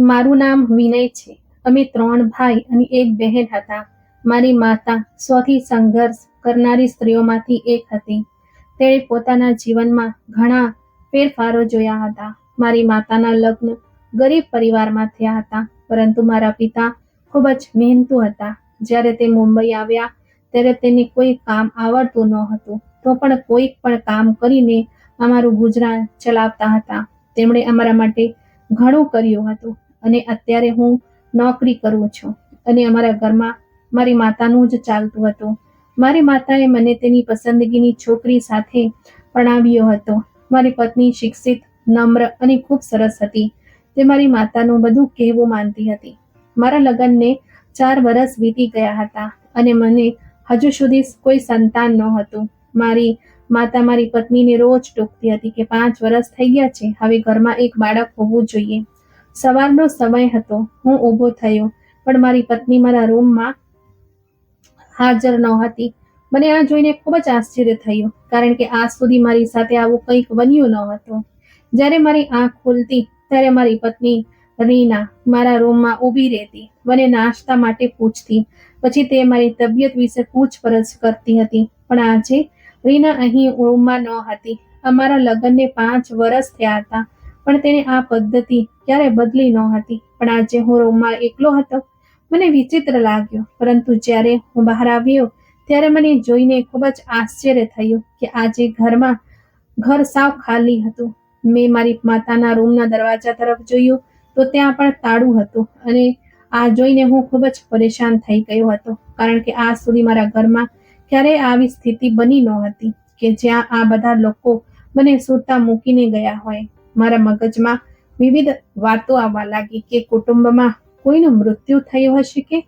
મારું નામ વિનય છે. અમે ત્રણ ભાઈ અને એક બહેન હતા. મારી માતા સૌથી સંઘર્ષ કરનારી સ્ત્રીઓમાંથી એક હતી. તેણે પોતાના જીવનમાં ઘણા ફેરફારો જોયા હતા. મારી માતાના લગ્ન ગરીબ પરિવારમાં થયા હતા, પરંતુ મારા પિતા ખૂબ જ મહેનતુ હતા. જ્યારે તે મુંબઈ આવ્યા, ત્યારે તેને કોઈ કામ આવડતું ન હતું, તો પણ કોઈક પણ કામ કરીને અમારું ગુજરાન ચલાવતા હતા. તેમણે અમારા માટે ઘણું કર્યું હતું. અને અત્યારે હું નોકરી કરું છું. અને અમારા ઘરમાં મારી માતાનું જ ચાલતું હતું. મારી માતાએ મને તેની પસંદગીની છોકરી સાથે પરણાવ્યો હતો. મારી પત્ની શિક્ષિત, નમ્ર અને ખૂબ સરસ હતી. તે મારી માતાનું બધું કહેવું માનતી હતી. મારા લગ્નને ચાર વર્ષ વીતી ગયા હતા અને મને હજુ સુધી કોઈ સંતાન ન હતું મારી માતા મારી પત્નીને રોજ ટોકતી હતી કે પાંચ વર્ષ થઈ ગયા છે. હવે ઘરમાં એક બાળક હોવું જોઈએ. સવારનો સમય હતો. હું ઊભો થયો. પણ મારી પત્ની મારા રૂમમાં હાજર ન હતી. મને આ જોઈને ખૂબ જ આશ્ચર્ય થયું, કારણ કે આજ સુધી મારી સાથે આવું કંઈક બન્યું ન હતું. જ્યારે મારી આંખ ખુલતી, ત્યારે મારી પત્ની રીના મારા રૂમમાં ઊભી રહેતી, મને નાસ્તા માટે પૂછતી. પછી તે મારી તબિયત વિશે પૂછપરછ કરતી હતી. પણ આજે રીના અહીં રૂમમાં ન હતી. અમારા લગ્નને પાંચ વર્ષ થયા હતા. પણ તેને આ પદ્ધતિ ક્યારે બદલી ન હતી. પણ આજે હું રૂમમાં એકલો હતો. મને વિચિત્ર લાગ્યો. પરંતુ જ્યારે હું બહાર આવ્યો, ત્યારે મને જોઈને ખૂબ જ આશ્ચર્ય થયું કે આજે ઘરમાં ઘર સાવ ખાલી હતું. મેં મારી માતાના રૂમના દરવાજા તરફ જોયું તો ત્યાં પણ તાળું હતું અને આ જોઈને હું ખૂબ જ પરેશાન થઈ ગયો હતો. કારણ કે આ સુધી મારા ઘરમાં ક્યારેય આવી સ્થિતિ બની ન હતી કે જ્યાં આ બધા લોકો મને સુરતા મૂકીને ગયા હોય. મારા મગજમાં વિવિધ વાતો આવવા લાગી કે કુટુંબમાં કોઈનું મૃત્યુ થયું હશે કે?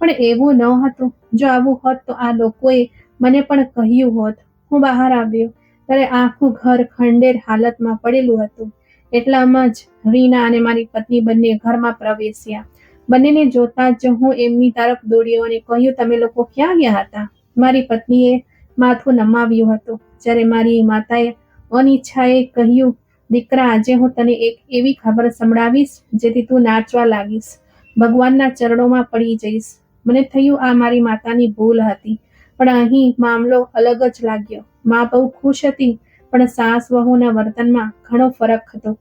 પણ એવું ન હતું. જો આવું હોત તો આ લોકોએ મને પણ કહ્યું હોત. હું બહાર આવ્યો ત્યારે આખું ઘર ખંડેર હાલતમાં પડેલું હતું. એટલામાં જ રીના અને મારી પત્ની બંને ઘરમાં પ્રવેશ્યા. બંનેને જોતા જ હું એમની તરફ દોડ્યો અને કહ્યું, તમે લોકો ક્યાં ગયા હતા? મારી પત્નીએ માથું નમાવ્યું હતું, જ્યારે મારી માતાએ અનિચ્છાએ કહ્યું દીકરા, આજે હું તને એક એવી ખબર સંભળાવીશ જેથી તું નાચવા લાગીશ. ભગવાનના ચરણોમાં પડી જઈશ. મને થયું આ મારી માતાની ભૂલ હતી, પણ અહીં મામલો અલગ જ લાગ્યો. મા બહુ ખુશ હતી, પણ સાસ વહુના વર્તનમાં ઘણો ફરક હતો.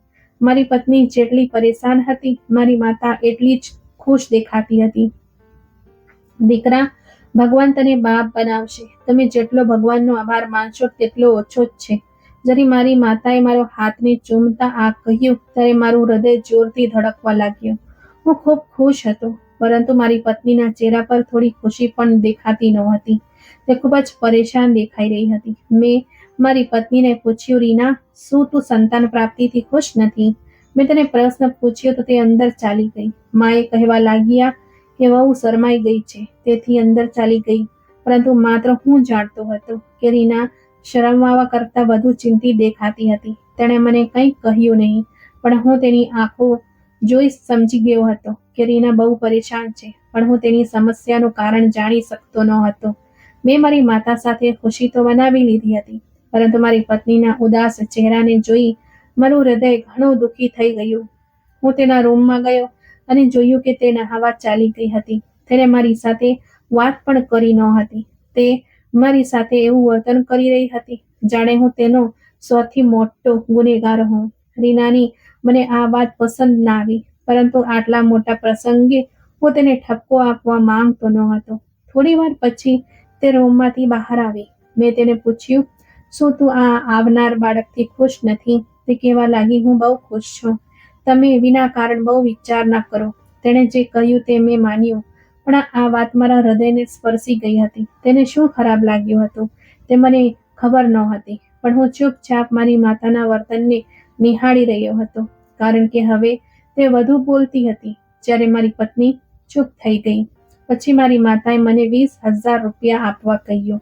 મારી પત્ની જેટલી પરેશાન હતી, મારી માતા એટલી જ ખુશ દેખાતી હતી. દીકરા, ભગવાન તને બાપ બનાવશે. તમે જેટલો ભગવાનનો આભાર માનશો, તેટલો ઓછો જ છે. જ્યારે મારી માતાએ મારો હાથને ચૂમતા આ કહ્યું, ત્યારે મારું હૃદય જોરથી ધડકવા લાગ્યું. હું ખૂબ ખુશ હતો, પરંતુ મારી પત્નીના ચહેરા પર થોડી ખુશી પણ દેખાતી નહોતી તે ખૂબ જ પરેશાન દેખાઈ રહી હતી. મેં મારી પત્નીને પૂછ્યું, રીના, શું તું સંતાન પ્રાપ્તિથી ખુશ નથી? મેં તેને પ્રશ્ન પૂછ્યો તો તે અંદર ચાલી ગઈ. માએ કહેવા લાગ્યા કે વહુ શરમાઈ ગઈ છે, તેથી અંદર ચાલી ગઈ. પરંતુ માત્ર હું જાણતો હતો કે રીના શરમાવા કરતાં વધુ ચિંતિત દેખાતી હતી. તેણે મને કંઈ કહ્યું નહીં, પણ હું તેની આંખો જોઈ સમજી ગયો હતો કે રીના બહુ પરેશાન છે, પણ હું તેની સમસ્યાનું કારણ જાણી શકતો ન હતો. મેં મારી માતા સાથે ખુશી તો બનાવી લીધી હતી, પરંતુ મારી પત્નીના ઉદાસ ચહેરાને જોઈ મારું હૃદય ઘણું દુઃખી થઈ ગયું. હું તેના રૂમમાં ગયો અને જોયું કે તે નહાવા ચાલી ગઈ હતી. તેને મારી સાથે વાત પણ કરી ન હતી. તે મારી સાથે એવું વર્તન કરી રહી હતી. જાણે હું તેનો સૌથી મોટો ગુનેગાર હોઉં. રીનાની મને આ વાત પસંદ ના આવી, પરંતુ આટલા મોટા પ્રસંગે હું તેને ઠપકો આપવા માંગતો ન હતો. થોડી વાર પછી તે રૂમમાંથી બહાર આવી. મેં તેને પૂછ્યું, શું તું આ આવનાર બાળકથી ખુશ નથી? તે કહેવા લાગી, હું બહુ ખુશ છું. તમે વિના કારણ બહુ વિચાર ના કરો. તેણે જે કહ્યું તે મેં માન્યું. પણ આ વાત મારા હૃદયને સ્પર્શી ગઈ હતી. તેને શું ખરાબ લાગ્યું હતું તે મને ખબર ન હતી, પણ હું ચૂપચાપ મારી માતાના વર્તનને નિહાળી રહ્યો હતો, કારણ કે હવે તે વધુ બોલતી હતી. જ્યારે મારી પત્ની ચૂપ થઈ ગઈ, પછી મારી માતાએ મને વીસ હજાર રૂપિયા આપવા કહ્યું.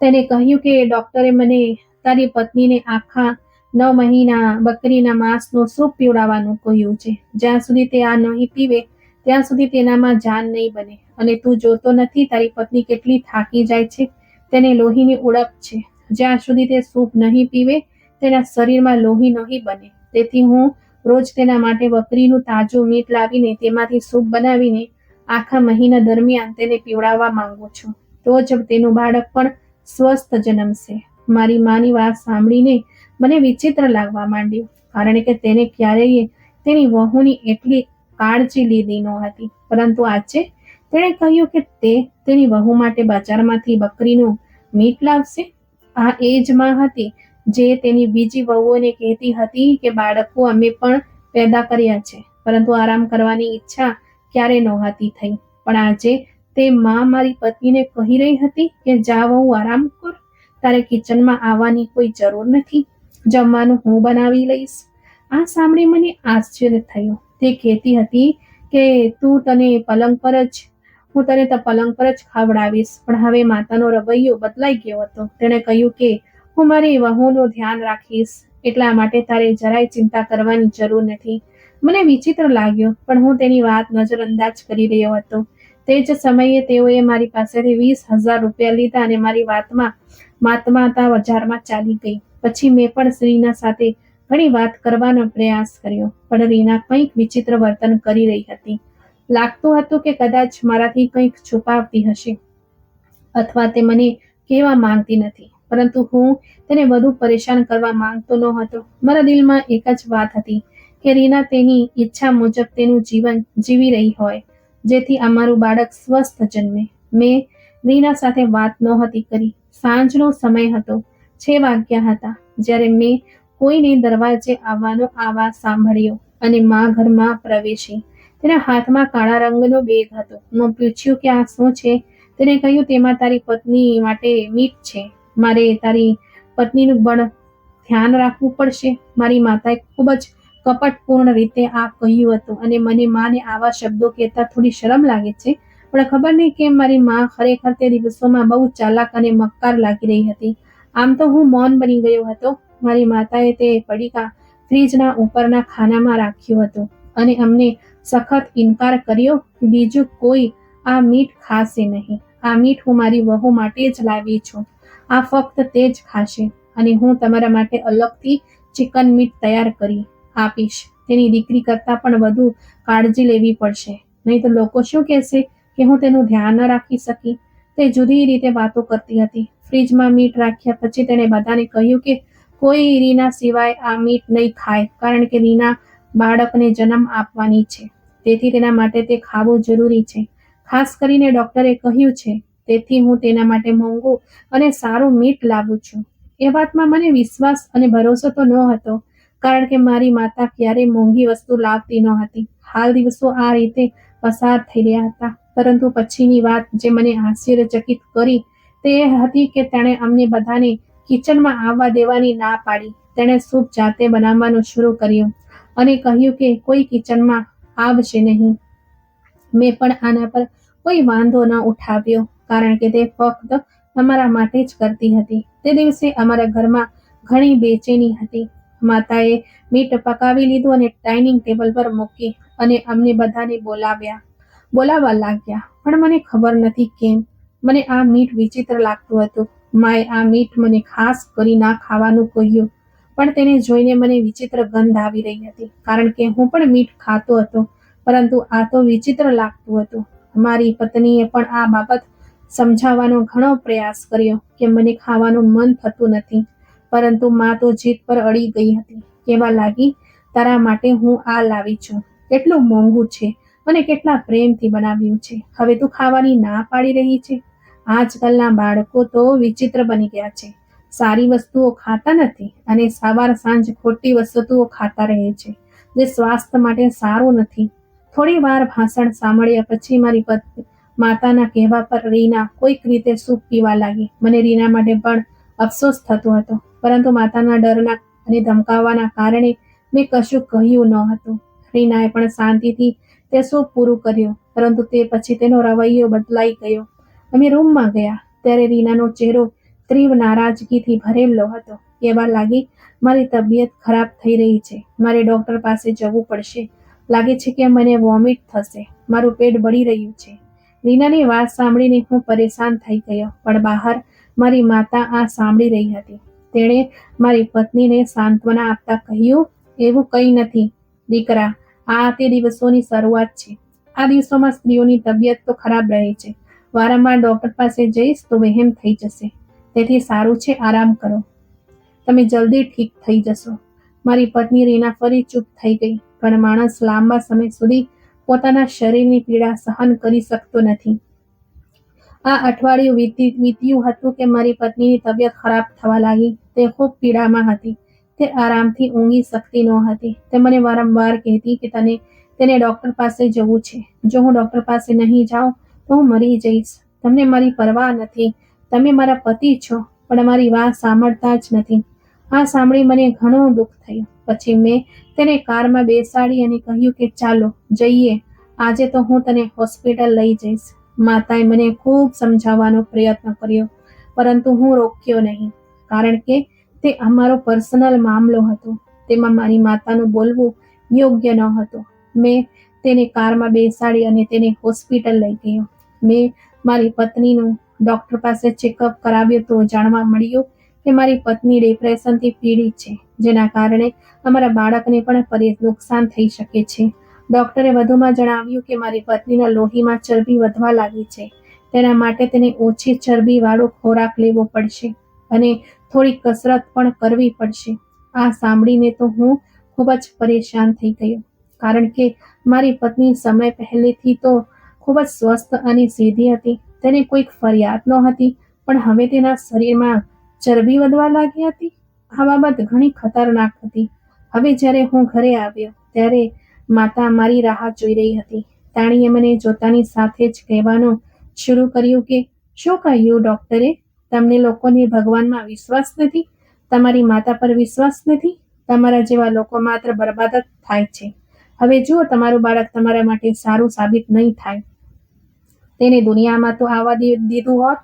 તેને કહ્યું કે, ડોક્ટરે મને તારી પત્નીને આખા નવ મહિના બકરીના માંસનો સૂપ પીવડાવવાનું કહ્યું છે. જ્યાં સુધી તે આ નહીં પીવે ત્યાં સુધી તેનામાં જાન નહીં બને. અને તું જોતો નથી તારી પત્ની કેટલી થાકી જાય છે, તેને લોહીની ઉડપ છે. જ્યાં સુધી તે સૂપ નહીં પીવે, તેના શરીરમાં લોહી નહીં બને. તેથી હું રોજ તેના માટે બકરીનું તાજું મીટ લાવીને તેમાંથી સૂપ બનાવીને આખા મહિના દરમિયાન તેને પીવડાવવા માંગુ છું. તો જ તેનું બાળક પણ સ્વસ્થ જન્મશે. મારી માની વાત સાંભળીને મને વિચિત્ર લાગવા માંડ્યું, કારણ કે તેને ક્યારેય તેની વહુની એટલી કાળજી લીધી ન હતી. પરંતુ આજે તેણે કહ્યું કે તે તેની વહુ માટે બજારમાંથી બકરીનું મીટ લાવશે. આ એજમાં હતી જે તેની બીજી વહુઓને કહેતી હતી કે બાળકો અમે પણ પેદા કર્યા છે. પરંતુ આરામ કરવાની ઈચ્છા ક્યારે નહોતી થઈ. પણ આજે તે માં મારી પત્નીને કહી રહી હતી કે, જા વહુ, આરામ કર. તારે કિચનમાં આવવાની કોઈ જરૂર નથી. જમવાનું હું બનાવી લઈશ. આ સાંભળી મને આશ્ચર્ય થયું. તે કહેતી હતી કે તું તને પલંગ પર જ, હું તને તો પલંગ પર જ ખવડાવીશ. પણ હવે માતાનો રવૈયો બદલાઈ ગયો હતો. તેણે કહ્યું કે, હું મારી વહુનું ધ્યાન રાખીશ. એટલા માટે તારે જરાય ચિંતા કરવાની જરૂર નથી. મને વિચિત્ર લાગ્યો, પણ હું તેની વાત નજરઅંદાજ કરી રહ્યો હતો. તે જ સમયે તેઓએ મારી પાસેથી વીસ હજાર રૂપિયા લીધા અને મારી વાતમાં, માતમાતા બજારમાં ચાલી ગઈ. પછી મેં પણ શ્રીના સાથે ઘણી વાત કરવાનો પ્રયાસ કર્યો, પણ રીના કંઈક વિચિત્ર વર્તન કરી રહી હતી. લાગતું હતું કે કદાચ મારાથી કંઈક છુપાવતી હશે, અથવા તે મને કહેવા માંગતી નથી, પરંતુ હું તેને વધુ પરેશાન કરવા માંગતો ન હતો. મારા દિલમાં એક જ વાત હતી કે રીના તેની ઈચ્છા મુજબ તેનું જીવન જીવી રહી હોય, જેથી અમારું બાળક સ્વસ્થ જન્મે. મેં રીના સાથે વાત નહોતી કરી. સાંજનો સમય હતો. છ વાગ્યા હતા, જ્યારે મેં કોઈને દરવાજે આવવાનો આવાજ સાંભળ્યો અને મા ઘરમાં પ્રવેશી. તેના હાથમાં કાળા રંગનો બેગ હતો. મેં પૂછ્યું, કે આ શું છે? તેને કહ્યું, તેમાં તારી પત્ની માટે મીઠ છે. મારે તારી પત્નીનું પણ ધ્યાન રાખવું પડશે. મારી માતાએ ખૂબ જ કપટપૂર્ણ રીતે આ કહ્યું હતું અને મને માને આવા શબ્દો કહેતા થોડી શરમ લાગે છે. પણ ખબર નહીં કેમ મારી માં ખરેખર તે દિવસોમાં બહુ ચાલાક અને મક્કાર લાગી રહી હતી. આમ તો હું મૌન બની ગયો હતો. મારી માતાએ તે પડીકા ફ્રીજના ઉપરના ખાનામાં રાખ્યું હતું અને અમને સખત ઇનકાર કર્યો, બીજું કોઈ આ મીઠ ખાશે નહીં. આ મીઠ હું મારી વહુ માટે જ લાવી છું. આ ફક્ત તે જ ખાશે અને હું તમારા માટે અલગથી ચિકન મીટ તૈયાર કરી આપીશ. તેની દીકરી કરતાં પણ વધુ કાળજી લેવી પડશે. નહીં તો લોકો શું કહેશે કે હું તેનું ધ્યાન ન રાખી શકી? તે જુદી રીતે વાતો કરતી હતી. ફ્રીજમાં મીઠ રાખ્યા પછી તેણે બધાને કહ્યું કે કોઈ રીના સિવાય આ મીટ નહીં ખાય, કારણ કે રીના બાળકને જન્મ આપવાની છે. તેથી તેના માટે તે ખાવું જરૂરી છે. ખાસ કરીને ડોક્ટરે કહ્યું છે, તેથી હું તેના માટે મોંઘું અને સારું મીટ લાવું છું. એ વાતમાં મને વિશ્વાસ અને ભરોસો તો ન હતો કારણ કે મારી માતા ક્યારેય મોંઘી વસ્તુ લાવતી ન હતી હાલ દિવસો આ રીતે પસાર થઈ રહ્યા હતા. પરંતુ પછીની વાત જે મને આશ્ચર્યચકિત કરી તે હતી કે તેણે અમને બધાને કિચનમાં આવવા દેવાની ના પાડી. તેણે સૂપ જાતે બનાવવાનું શરૂ કર્યું અને કહ્યું કે કોઈ કિચનમાં આવશે નહીં. મેં પણ આના પર કોઈ વાંધો ન ઉઠાવ્યો, કારણ કે તે ફક્ત અમારા માટે જ કરતી હતી. તે દિવસે અમારા ઘરમાં ઘણી બેચેની હતી. માતાએ મીટ પકાવી લીધું અને ડાઇનિંગ ટેબલ પર મૂકી અને અમને બધાને બોલાવ્યા. બોલાવવા લાગ્યા, પણ મને ખબર નથી કેમ. મને આ મીઠ વિચિત્ર લાગતું હતું. માએ આ મીઠ મને ખાસ કરી ના ખાવાનું કહ્યું, પણ તેને જોઈને મને વિચિત્ર ગંધ આવી રહી હતી, કારણ કે હું પણ મીઠ ખાતો હતો, પરંતુ આ તો વિચિત્ર લાગતું હતું. મારી પત્નીએ પણ આ બાબત સમજાવવાનો ઘણો પ્રયાસ કર્યો કે મને ખાવાનું મન થતું નથી, પરંતુ મા તો જીત પર અડી ગઈ હતી. કેવા લાગી, તારા માટે હું આ લાવી છું. કેટલું મોંઘું છે. અને કેટલા પ્રેમથી બનાવ્યું છે. હવે તું ખાવાની ના પાડી રહી છે. આજકાલના બાળકો તો વિચિત્ર બની ગયા છે. સારી વસ્તુઓ ખાતા નથી અને સવાર સાંજ ખોટી વસ્તુઓ ખાતા રહે છે, જે સ્વાસ્થ્ય માટે સારું નથી. થોડી વાર ભાષણ સાંભળ્યા પછી મારી પત્ની માતાના કહેવા પર રીના કોઈક રીતે સૂપ પીવા લાગી. મને રીના માટે પણ અફસોસ થતો હતો, પરંતુ માતાના ડરના અને ધમકાવવાના કારણે મેં કશું કહ્યું ન હતું. રીનાએ પણ શાંતિથી તે સૂપ પૂરું કર્યું, પરંતુ તે પછી તેનો રવૈયો બદલાઈ ગયો. અમે રૂમમાં ગયા. ત્યારે રીનાનો ચહેરો તીવ્ર નારાજગીથી ભરેલો હતો. એવા લાગી, મારી તબિયત ખરાબ થઈ રહી છે. મારે ડૉક્ટર પાસે જવું પડશે. લાગે છે કે મને વોમિટ થશે. મારું પેટ બળી રહ્યું છે. રીનાની વાત સાંભળીને હું પરેશાન થઈ ગયો, પણ બહાર મારી માતા આ સાંભળી રહી હતી. તેણે મારી પત્નીને સાંત્વના આપતા કહ્યું, એવું કંઈ નથી, દીકરા. આ તે દિવસોની શરૂઆત છે. આ દિવસોમાં સ્ત્રીઓની તબિયત તો ખરાબ રહે છે. વારંવાર ડૉક્ટર પાસે જઈશ તો વહેમ થઈ જશે. તેથી સારું છે, આરામ કરો. તમે જલ્દી ઠીક થઈ જશો. મારી પત્ની રીના ફરી ચૂપ થઈ ગઈ. પણ માણસ લાંબા સમય સુધી પોતાના શરીરની પીડા સહન કરી શકતો નથી. આ અઠવાડિયું વીતી, વીત્યું હતું કે મારી પત્નીની તબિયત ખરાબ થવા લાગી. તે ખૂબ પીડામાં હતી. તે આરામથી ઊંઘી શકતી હતી. તે મને વારંવાર કહેતી કે તને, તેને ડૉક્ટર પાસે જવું છે. જો હું ડૉક્ટર પાસે નહીં જાઉં તો હું મરી જઈશ. તમને મારી પરવા નથી. તમે મારા પતિ છો, પણ મારી વાત સાંભળતા જ નથી. આ સાંભળી મને ઘણું દુઃખ થયું. પછી મેં તેને કારમાં બેસાડી અને કહ્યું કે ચાલો, જઈએ. આજે તો હું તને હોસ્પિટલ લઈ જઈશ. માતાએ મને ખૂબ સમજાવવાનો પ્રયત્ન કર્યો, પરંતુ હું રોક્યો નહીં, કારણ કે તે અમારો પર્સનલ મામલો હતો. તેમાં મારી માતાનું બોલવું યોગ્ય ન હતું. મેં તેને કારમાં બેસાડી અને તેને હોસ્પિટલ લઈ ગયો. મેં મારી પત્નીનું ડૉક્ટર પાસે ચેકઅપ કરાવ્યું તો જાણવા મળ્યું કે મારી પત્ની ડિપ્રેશનથી પીડિત છે, જેના કારણે અમારા બાળકને પણ પરી નુકસાન થઈ શકે છે. ડૉક્ટરે વધુમાં જણાવ્યું કે મારી પત્નીના લોહીમાં ચરબી વધવા લાગી છે, તેના માટે તેને ઓછી ચરબીવાળો ખોરાક લેવો પડશે અને થોડી કસરત પણ કરવી પડશે. આ સાંભળીને તો હું ખૂબ જ પરેશાન થઈ ગયો, કારણ કે મારી પત્ની સમય પહેલેથી તો ખૂબ જ સ્વસ્થ અને સીધી હતી. તેને કોઈક ફરિયાદ નહોતી, પણ હવે તેના શરીરમાં ચરબી વધવા લાગી હતી. આ બાબત ઘણી ખતરનાક હતી. હવે જ્યારે હું ઘરે આવ્યો, ત્યારે માતા મારી રાહ જોઈ રહી હતી. તાણીએ મને જોતાની સાથે જ કહેવાનું શરૂ કર્યું કે, શું કહ્યું ડૉક્ટરે? તમને લોકોને ભગવાનમાં વિશ્વાસ નથી? તમારી માતા પર વિશ્વાસ નથી? તમારા જેવા લોકો માત્ર બરબાદ જ થાય છે. હવે જુઓ, તમારું બાળક તમારા માટે સારું સાબિત નહીં થાય. તેને દુનિયામાં તો આવવા દીધું હોત.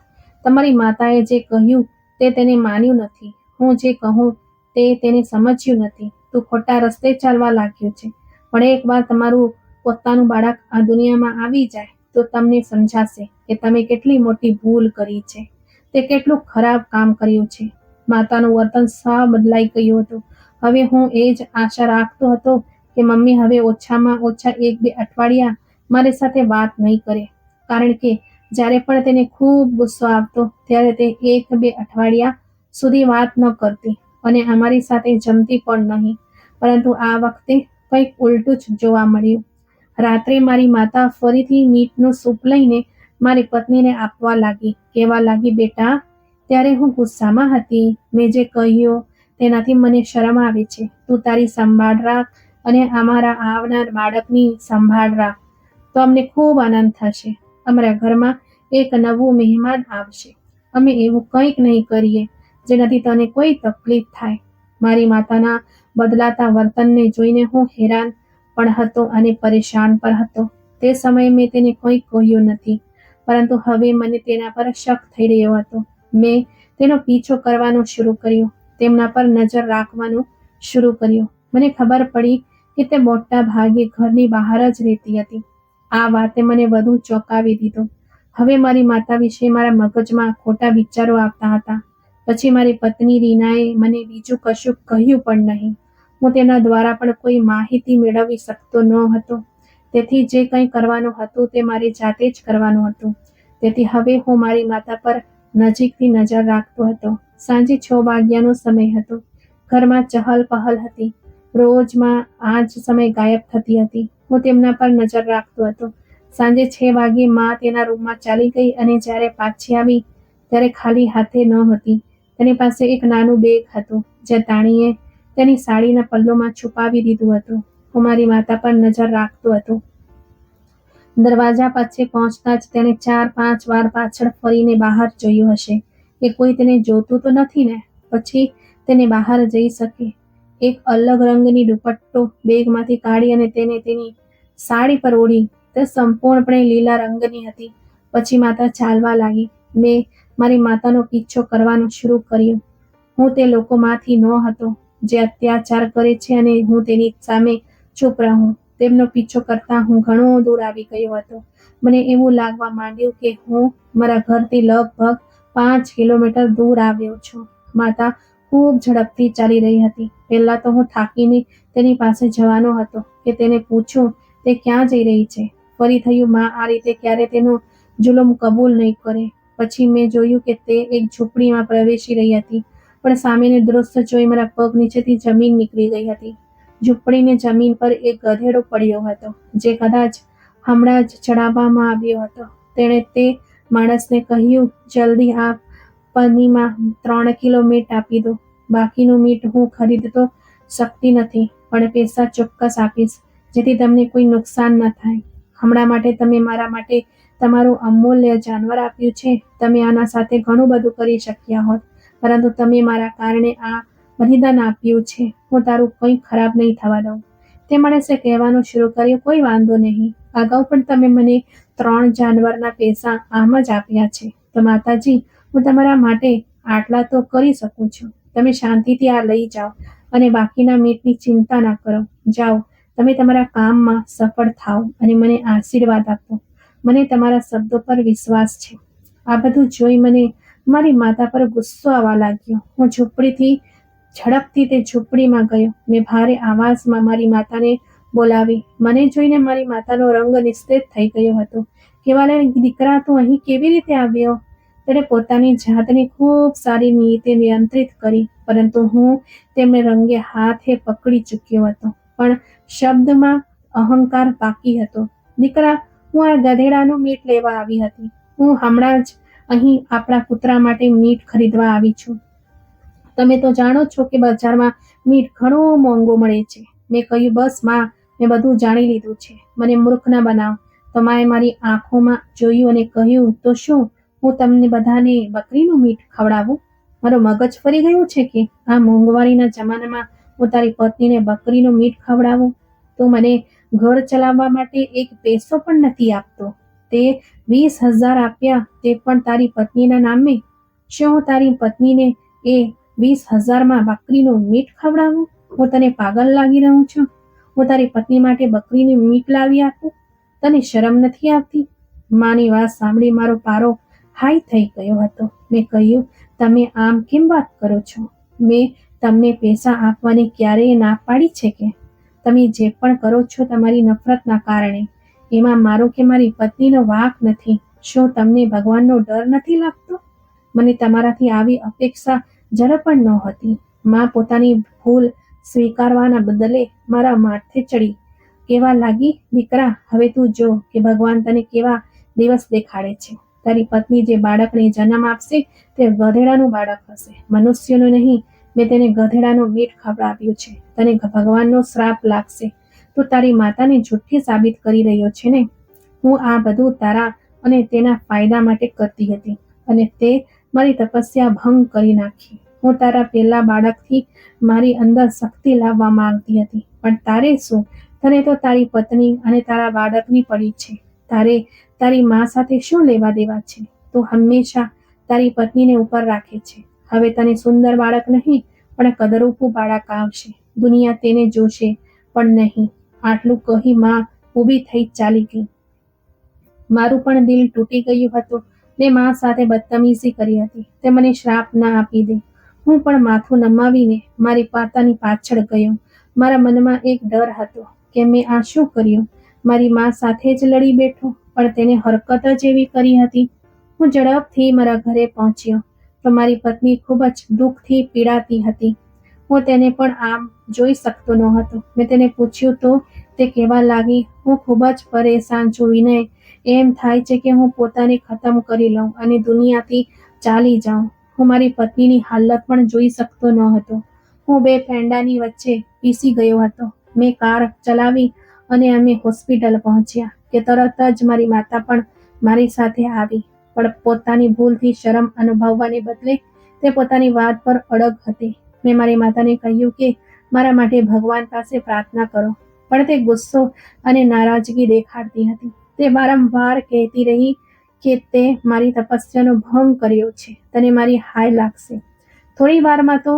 તમારી માતાએ જે કહ્યું તે તેને માન્યું નથી. હું જે કહું તે તેને સમજ્યું નથી. તું ખોટા રસ્તે ચાલવા લાગ્યો છે. પણ એકવાર તમારું પોતાનું બાળક આ દુનિયામાં આવી જાય તો તમને સમજાશે કે તમે કેટલી મોટી ભૂલ કરી છે. તે કેટલું ખરાબ કામ કર્યું છે. માતાનું વર્તન સા બદલાઈ ગયું હતું. હવે હું એ જ આશા રાખતો હતો કે મમ્મી હવે ઓછામાં ઓછા એક બે અઠવાડિયા મારી સાથે વાત નહીં કરે. કારણ કે જ્યારે પણ તેને ખૂબ ગુસ્સો આવતો ત્યારે તે એક બે અઠવાડિયા સુધી વાત ન કરતી અને અમારી સાથે જમતી પણ નહીં. પરંતુ આ વખતે કંઈક ઉલટું જ જોવા મળ્યું. રાત્રે મારી માતા ફરીથી મીટનું સૂપ લઈને મારી પત્નીને આપવા લાગી, કહેવા લાગી, બેટા, ત્યારે હું ગુસ્સામાં હતી. મેં જે કહ્યું તેનાથી મને શરમ આવે છે. તું તારી સંભાળ રાખ અને અમારા આવનાર બાળકની સંભાળ રાખ. તો અમને ખૂબ આનંદ થશે. અમારા ઘરમાં એક નવું મહેમાન આવશે. અમે એવું કંઈક નહીં કરીએ, જેનાથી તને કોઈ તકલીફ થાય. મારી માતાના બદલાતા વર્તનને જોઈને હું હેરાન પણ હતો અને પરેશાન પણ હતો. તે સમયે મેં તેને કંઈ કહ્યું નથી, પરંતુ હવે મને તેના પર શક થઈ રહ્યો હતો. મેં તેનો પીછો કરવાનો શરૂ કર્યો, તેમના પર નજર રાખવાનું શરૂ કર્યું. મને ખબર પડી કે તે મોટા ભાગે ઘરની બહાર જ રહેતી હતી. આ વાતે મને વધુ ચોંકાવી દીધો. હવે મારી માતા વિશે મારા મગજમાં ખોટા વિચારો આવતા હતા. પછી મારી પત્ની રીનાએ મને બીજું કશું કહ્યું પણ નહીં. હું તેના દ્વારા પણ કોઈ માહિતી મેળવી શકતો ન હતો. તેથી જે કંઈ કરવાનું હતું તે મારી જાતે જ કરવાનું હતું. તેથી હવે હું મારી માતા પર નજીકથી નજર રાખતો હતો. સાંજે છ વાગ્યાનો સમય હતો. ઘરમાં ચહલ પહલ હતી. રોજમાં આ જ સમય ગાયબ થતી હતી. હું તેમના પર નજર રાખતો હતો. સાંજે છ વાગે માં તેના રૂમમાં ચાલી ગઈ અને જ્યારે પાછી આવી ત્યારે ખાલી હાથે ન હતી. તેની પાસે એક નાનું બેગ હતું, જે તાણીએ તેની સાડીના પલ્લોમાં છુપાવી દીધું હતું. હું મારી માતા પર નજર રાખતો હતો. દરવાજા પાસે પહોંચતા જ તેણે ચાર પાંચ વાર પાછળ ફરીને બહાર જોયું હશે કે કોઈ તેને જોતું તો નથી ને? પછી તેને બહાર જઈ શકે. એક અલગ રંગની દુપટ્ટો બેગમાંથી કાઢી અને તેને તેની સાડી પર ઓઢી. તે સંપૂર્ણપણે લીલા રંગની હતી. પછી માતા ચાલવા લાગી. મેં મારી માતાનો પીછો કરવાનું શરૂ કર્યું. હું તે લોકોમાંથી ન હતો જે અત્યાચાર કરે છે અને હું તેની સામે ચૂપ રહું. તેમનો પીછો કરતા હું ઘણો દૂર આવી ગયો હતો. મને એવું લાગવા માંડ્યું કે હું મારા ઘરથી લગભગ પાંચ કિલોમીટર દૂર આવ્યો છું. માતા ખૂબ ઝડપથી ચાલી રહી હતી. પહેલા તો હું થાકીને તેની પાસે જવાનો હતો કે તેને પૂછું, તે ક્યાં જઈ રહી છે? ફરી થયું, માં, આ રીતે ક્યારે તેનો જુલમ કબૂલ નહીં કરે. પછી મેં જોયું કે તે એક ઝૂંપડીમાં પ્રવેશી રહી હતી, પણ સામેનું દૃશ્ય જોઈ મારા પગ નીચેથી જમીન નીકળી ગઈ હતી. ઝૂંપડીને જમીન પર એક ગધેડો પડ્યો હતો, જે કદાચ હમણાં જ ચડાવવામાં આવ્યો હતો. તેણે તે માણસને કહ્યું, જલ્દી આ પનીમાં ત્રણ કિલો મીટ આપી દો. બાકીનું મીટ હું ખરીદતો શકતી નથી, પણ પૈસા ચોક્કસ આપીશ, જેથી તમને કોઈ નુકસાન ન થાય. હમણાં માટે તમે મારા માટે તમારું અમૂલ્ય જાનવર આપ્યું છે. તમે આના સાથે ઘણું બધું કરી શક્યા હોત, પરંતુ તમે મારા કારણે આ બલિદાન આપ્યું છે. હું તારું કંઈ ખરાબ નહીં થવા દઉં. તે માણસે કહેવાનું શરૂ કર્યું, કોઈ વાંધો નહીં. અગાઉ પણ તમે મને ત્રણ જાનવરના પૈસા આમ જ આપ્યા છે. તો માતાજી, હું તમારા માટે આટલા તો કરી શકું છું. તમે શાંતિથી આ લઈ જાઓ અને બાકીના મીટની ચિંતા ના કરો. જાઓ, તમે તમારા કામમાં સફળ થાઓ અને મને આશીર્વાદ આપો. મને તમારા શબ્દો પર વિશ્વાસ છે. આ બધું જોઈ મને મારી માતા પર ગુસ્સો આવવા લાગ્યો. હું ઝૂંપડીથી, ઝડપથી તે ઝૂંપડીમાં ગયો. મેં ભારે આવાજમાં મારી માતાને બોલાવી. મને જોઈને મારી માતાનો રંગ નિસ્તેજ થઈ ગયો હતો. કેવાલે દીકરા, તું અહીં કેવી રીતે આવ્યો? તેણે પોતાની જાતને ખૂબ સારી રીતે નિયંત્રિત કરી, પરંતુ હું તેમને રંગે હાથે પકડી ચૂક્યો હતો. પણ શબ્દમાં અહંકાર બાકી હતો. દીકરા, હું આ ગધેડાનું મીટ લેવા આવી હતી. હું હમણાં જ અહીં આપણા કૂતરા માટે મીટ ખરીદવા આવી છું. તમે તો જાણો છો કે બજારમાં મીટ ઘણો મોંઘો મળે છે. મેં કહ્યું, બસ, માં, મેં બધું જાણી લીધું છે. મને મૂર્ખ ના બનાવ. તો માએ મારી આંખોમાં જોયું અને કહ્યું તો શું? હું તમને બધાને બકરીનું મીટ ખવડાવું? મારો મગજ ફરી ગયું છે કે આ મોંઘવારીના જમાનામાં હું તારી પત્નીને બકરીનું મીટ ખવડાવું? તો મને ઘર ચલાવવા માટે એક પૈસો પણ નથી આપતો. તે વીસ હજાર આપ્યા, તે પણ તારી પત્નીના નામે. શું હું તારી પત્નીને એ વીસ હજારમાં બકરીનું મીટ ખવડાવું? હું તને પાગલ લાગી રહું છું. હું તારી પત્ની માટે બકરીની મીટ લાવી આપું? તને શરમ નથી આવતી? માની વાત સાંભળી મારો પારો હાઈ થઈ ગયો હતો. મેં કહ્યું, તમે આમ કેમ વાત કરો છો? મેં તમને પૈસા આપવાની ક્યારેય ના પાડી છે કે? તમે જે પણ કરો છો તમારી નફરતના કારણે. એમાં મારો કે મારી પત્નીનો વાંક નથી. શું તમને ભગવાનનો ડર નથી લાગતો? મને તમારાથી આવી અપેક્ષા જરા પણ નહોતી. માં પોતાની ભૂલ સ્વીકારવાના બદલે મારા માથે ચડી. કેવા લાગી, દીકરા, હવે તું જો કે ભગવાન તને કેવા દિવસ દેખાડે છે. તારી પત્ની જે બાળકને જન્મ આપશે તે ગધેડાનું બાળક હશે. મનુષ્યનું નહીં, મેં તેને ગધેડાનું મીઠ ખવડાવ્યું છે. તને ભગવાનનો શ્રાપ લાગશે. તું તારી માતાને જુઠ્ઠી સાબિત કરી રહ્યો છે ને? હું આ બધું તારા અને તેના ફાયદા માટે કરતી હતી અને તે મારી તપસ્યા ભંગ કરી નાખી. હું તારા પહેલા બાળકથી મારી અંદર શક્તિ લાવવા માંગતી હતી. પણ તારે શું? તને તો તારી પત્ની અને તારા બાળકની પડી છે. તારે તારી મા સાથે શું લેવા દેવા છે? તું હંમેશા તારી પત્નીને ઉપર રાખે છે. હવે તને સુંદર બાળક નહીં, પણ કદરૂપું બાળક આવશે. દુનિયા તેને જોશે, પણ નહીં. આટલું કહી માં ઊભી થઈ ચાલી ગઈ. મારું પણ દિલ તૂટી ગયું હતું. ને મા સાથે બદતમીઝી કરી હતી. તે મને શ્રાપ ના આપી દે. હું પણ માથું નમાવીને મારી પાતાની પાછળ ગયો. મારા મનમાં એક ડર હતો કે મેં આ શું કર્યું? મારી મા સાથે જ લડી બેઠો, પણ તેને હરકત જ એવી કરી હતી. હું ઝડપથી મારા ઘરે પહોંચ્યો. તો મારી પત્ની ખૂબ જ દુઃખથી પીડાતી હતી. હું તેને પણ આમ જોઈ શકતો ન હતો મેં તેને પૂછ્યું, તો તે કહેવા લાગી? હું ખૂબ જ પરેશાન છું વિનય. એમ થાય છે કે હું પોતાને ખતમ કરી લઉં અને દુનિયાથી ચાલી જાઉં. હું મારી પત્નીની હાલત પણ જોઈ શકતો ન હતો હું બે ફેંડાની વચ્ચે પીસી ગયો હતો. મેં કાર ચલાવી અને અમે હોસ્પિટલ પહોંચ્યા કે તરત જ મારી માતા પણ મારી સાથે આવી. પણ પોતાની ભૂલથી શરમ અનુભવવાને બદલે તે પોતાની વાત પર અડગ હતી. મેં મારી માતાને કહ્યું કે મારા માટે ભગવાન પાસે પ્રાર્થના કરો, પણ તે ગુસ્સો અને નારાજગી દેખાડતી હતી. તે વારંવાર કહેતી રહી કે તે મારી તપસ્યાનો ભંગ કર્યો છે, તને મારી હાય લાગશે. થોડી વારમાં તો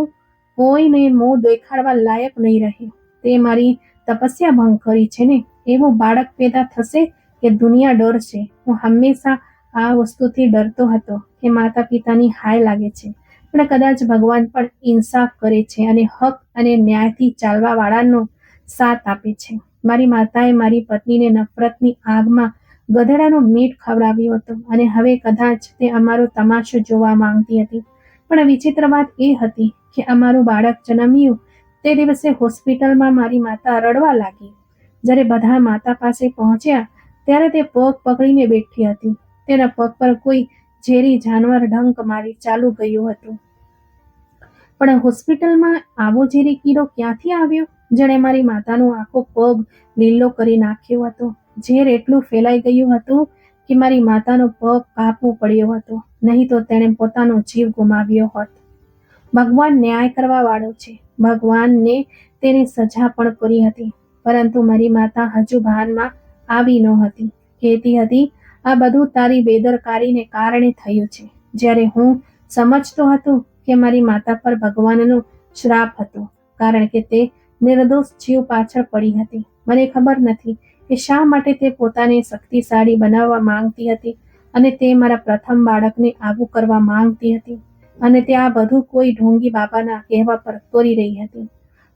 કોઈને મોં દેખાડવા લાયક નહીં રહે તે મારી તપસ્યા ભંગ કરી છે ને, એવું બાળક પેદા થશે કે દુનિયા ડરશે હું હંમેશા આ વસ્તુથી ડરતો હતો કે માતા પિતાની હાય લાગે છે. પણ કદાચ ભગવાન પણ ઇન્સાફ કરે છે અને હક અને ન્યાયથી ચાલવા વાળાનો સાથ આપે છે. મારી માતાએ મારી પત્નીને નફરતની આગમાં ગધેડાનું મીઠ ખવડાવ્યો હતો અને હવે કદાચ તે અમારો તમાશો જોવા માંગતી હતી. પણ વિચિત્ર વાત એ હતી કે અમારું બાળક જન્મ્યું તે દિવસે હોસ્પિટલમાં મારી માતા રડવા લાગી. જ્યારે બધા માતા પાસે પહોંચ્યા, ત્યારે તે પગ પકડીને બેઠી હતી. તેના પગ પર કોઈ ઝેરી જાનવર ડંક મારી ચાલુ ગયું હતું. પણ હોસ્પિટલમાં આવો ઝેરી કીડો ક્યાંથી આવ્યો? જેણે મારી માતાનો આખો પગ લીલો કરી નાખ્યો હતો. ઝેર એટલું ફેલાઈ ગયું હતું કે મારી માતાનો પગ કાપવો પડ્યો હતો. નહીં તો તેણે પોતાનો જીવ ગુમાવ્યો હોત. ભગવાન ન્યાય કરવા વાળો છે. ભગવાનને તેની સજા પણ કરી હતી, પરંતુ મારી માતા હજુ ભાનમાં આવી ન હતી. કહેતી હતી, આ બધું તારી બેદરકારીને કારણે થયું છે. જ્યારે હું સમજતો હતો કે મારી માતા પર ભગવાનનો શ્રાપ હતો, કારણ કે તે નિર્દોષ જીવ પાછળ પડી હતી. મને ખબર નથી કે શા માટે તે પોતાને શક્તિશાળી બનાવવા માંગતી હતી અને તે મારા પ્રથમ બાળકને આવું કરવા માંગતી હતી. અને તે આ બધું કોઈ ઢોંગી બાબાના કહેવા પર તોરી રહી હતી.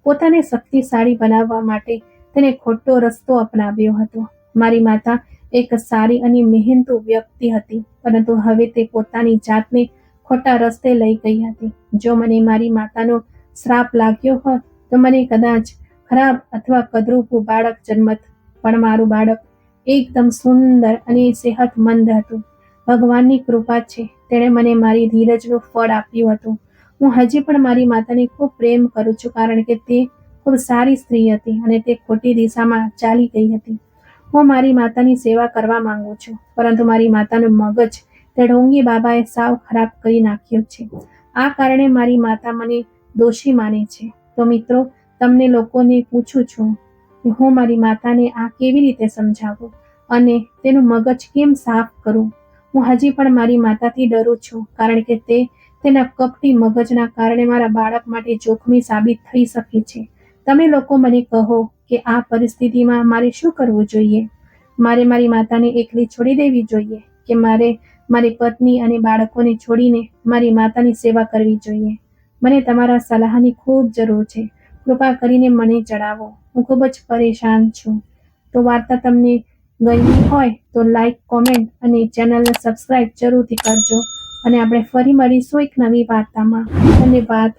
પોતાને શક્તિશાળી બનાવવા માટે તેને ખોટો રસ્તો અપનાવ્યો હતો. મારી માતા એક સારી અને મહેનતુ વ્યક્તિ હતી, પરંતુ હવે તે પોતાની જાતને ખોટા રસ્તે લઈ ગઈ હતી. જો મને મારી માતાનો શ્રાપ લાગ્યો હોત, તો મને કદાચ ખરાબ અથવા કદરૂપું બાળક જન્મત. પણ મારું બાળક એકદમ સુંદર અને સેહતમંદ હતું. ભગવાનની કૃપા છે. તેણે મને મારી ધીરજનું ફળ આપ્યું હતું. હું હજી પણ મારી માતાને ખૂબ પ્રેમ કરું છું કારણ કે તે ખૂબ સારી સ્ત્રી હતી અને તે ખોટી દિશામાં ચાલી ગઈ હતી. હું મારી માતાની સેવા કરવા માંગુ છું, પરંતુ મારી માતાનું મગજ તે ઢોંગી બાબાએ સાવ ખરાબ કરી નાખ્યું છે. આ કારણે મારી માતા મને દોષી માને છે. તો મિત્રો, તમને લોકોને પૂછું છું, હું મારી માતાને આ કેવી રીતે સમજાવું અને તેનું મગજ કેમ સાફ કરું? હું હજી પણ મારી માતાથી ડરું છું, કારણ કે તે તેના કપટી મગજના કારણે મારા બાળક માટે જોખમી સાબિત થઈ શકે છે. તમે લોકો મને કહો કે આ પરિસ્થિતિમાં મારે શું કરવું જોઈએ? મારે મારી માતાને એકલી છોડી દેવી જોઈએ કે મારે મારી પત્ની અને બાળકોને છોડીને મારી માતાની સેવા કરવી જોઈએ? મને તમારા સલાહની ખૂબ જરૂર છે. કૃપા કરીને મને જણાવો. હું ખૂબ જ પરેશાન છું. તો વાર્તા તમને ગમી હોય તો લાઈક કોમેન્ટ અને ચેનલને સબસ્ક્રાઈબ જરૂરથી કરજો. અને આપણે ફરી મળીશું એક નવી વાર્તામાં. ધન્યવાદ.